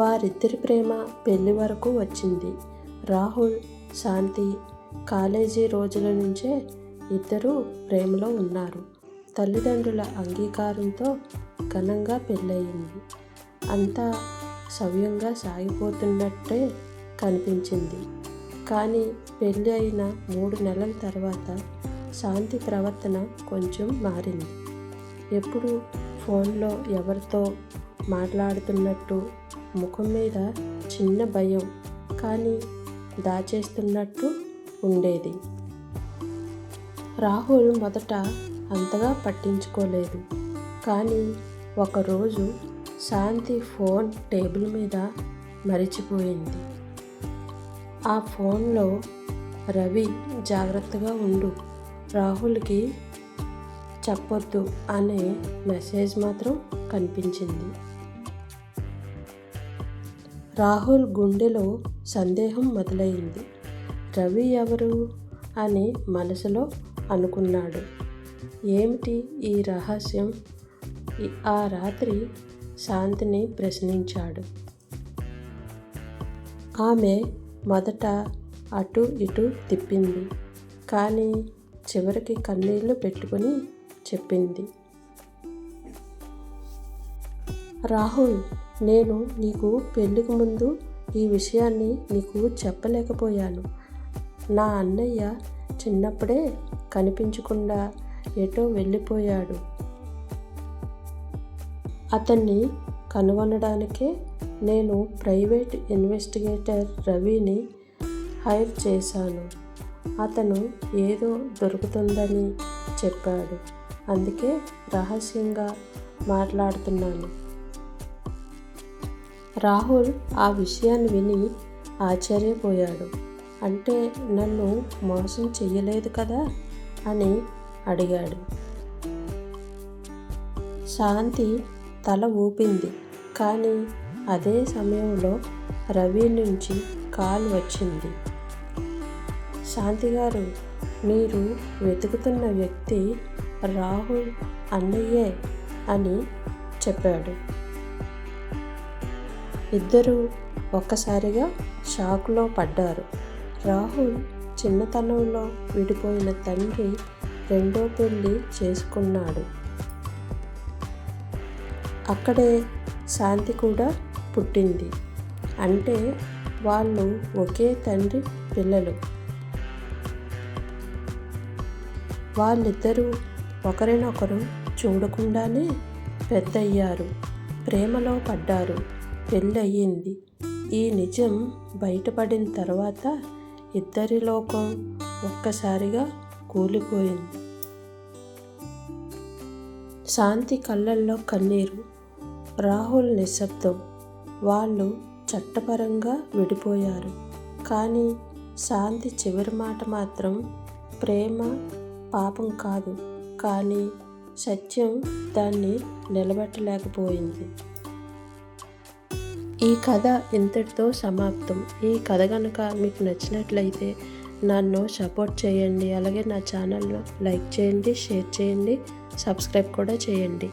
వారిద్దరి ప్రేమ పెళ్ళి వరకు వచ్చింది. రాహుల్ శాంతి కాలేజీ రోజుల నుంచే ఇద్దరూ ప్రేమలో ఉన్నారు. తల్లిదండ్రుల అంగీకారంతో ఘనంగా పెళ్ళయింది. అంతా సవ్యంగా సాగిపోతున్నట్టే కనిపించింది. కానీ పెళ్ళి అయిన మూడు నెలల తర్వాత శాంతి ప్రవర్తన కొంచెం మారింది. ఎప్పుడు ఫోన్లో ఎవరితో మాట్లాడుతున్నట్టు ముఖం మీద చిన్న భయం కానీ దాచేస్తున్నట్టు ఉండేది. రాహుల్ మొదట అంతగా పట్టించుకోలేదు. కానీ ఒకరోజు శాంతి ఫోన్ టేబుల్ మీద మరిచిపోయింది. ఆ ఫోన్లో రవి జాగ్రత్తగా ఉండు రాహుల్కి చెప్పొద్దు అనే మెసేజ్ మాత్రం కనిపించింది. రాహుల్ గుండెలో సందేహం మొదలైంది. రవి ఎవరు? అని మనసులో అనుకున్నాడు. ఏమిటి ఈ రహస్యం? ఆ రాత్రి శాంతిని ప్రశ్నించాడు. ఆమె మొదట అటు ఇటు తిప్పింది. కానీ చివరికి కన్నీళ్ళు పెట్టుకొని చెప్పింది. రాహుల్ నేను నీకు పెళ్ళికి ముందు ఈ విషయాన్ని నీకు చెప్పలేకపోయాను. నా అన్నయ్య చిన్నప్పుడే కనిపించకుండా ఎటో వెళ్ళిపోయాడు. అతన్ని కనుగొనడానికే నేను ప్రైవేట్ ఇన్వెస్టిగేటర్ రవిని హైర్ చేశాను. అతను ఏదో దొరుకుతుందని చెప్పాడు. అందుకే రహస్యంగా మాట్లాడుతున్నాను. రాహుల్ ఆ విషయాన్ని విని ఆశ్చర్యపోయాడు. అంటే నన్ను మోసం చెయ్యలేదు కదా? అని అడిగాడు. శాంతి తల ఊపింది. కానీ అదే సమయంలో రవి నుంచి కాల్ వచ్చింది. శాంతి గారు మీరు వెతుకుతున్న వ్యక్తి రాహుల్ అన్నయ్యే అని చెప్పాడు. ఇద్దరూ ఒక్కసారిగా షాక్లో పడ్డారు. రాహుల్ చిన్నతనంలో విడిపోయిన తండ్రి రెండో పెళ్ళి చేసుకున్నాడు. అక్కడే శాంతి కూడా పుట్టింది. అంటే వాళ్ళు ఒకే తండ్రి పిల్లలు. వాళ్ళిద్దరూ ఒకరినొకరు చూడకుండానే పెద్దయ్యారు. ప్రేమలో పడ్డారు. పెళ్ళయింది ఈ నిజం బయటపడిన తర్వాత ఇద్దరి లోకం ఒక్కసారిగా కూలిపోయింది. శాంతి కళ్ళల్లో కన్నీరు రాహుల్ నిశ్శబ్దం. వాళ్ళు చట్టపరంగా విడిపోయారు. కానీ శాంతి చివరి మాట మాత్రం ప్రేమ పాపం కాదు. కానీ సత్యం దాన్ని నిలబెట్టలేకపోయింది. ఈ కథ ఇంతటితో సమాప్తం? ఈ కథ కనుక మీకు నచ్చినట్లయితే నన్ను సపోర్ట్ చేయండి. అలాగే నా ఛానల్ను లైక్ చేయండి షేర్ చేయండి సబ్స్క్రైబ్ కూడా చేయండి.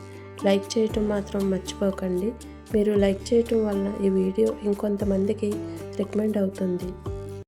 లైక్ చేయటం మాత్రం మర్చిపోకండి. మీరు లైక్ చేయటం వలన ఈ వీడియో ఇంకొంతమందికి రికమెండ్ అవుతుంది.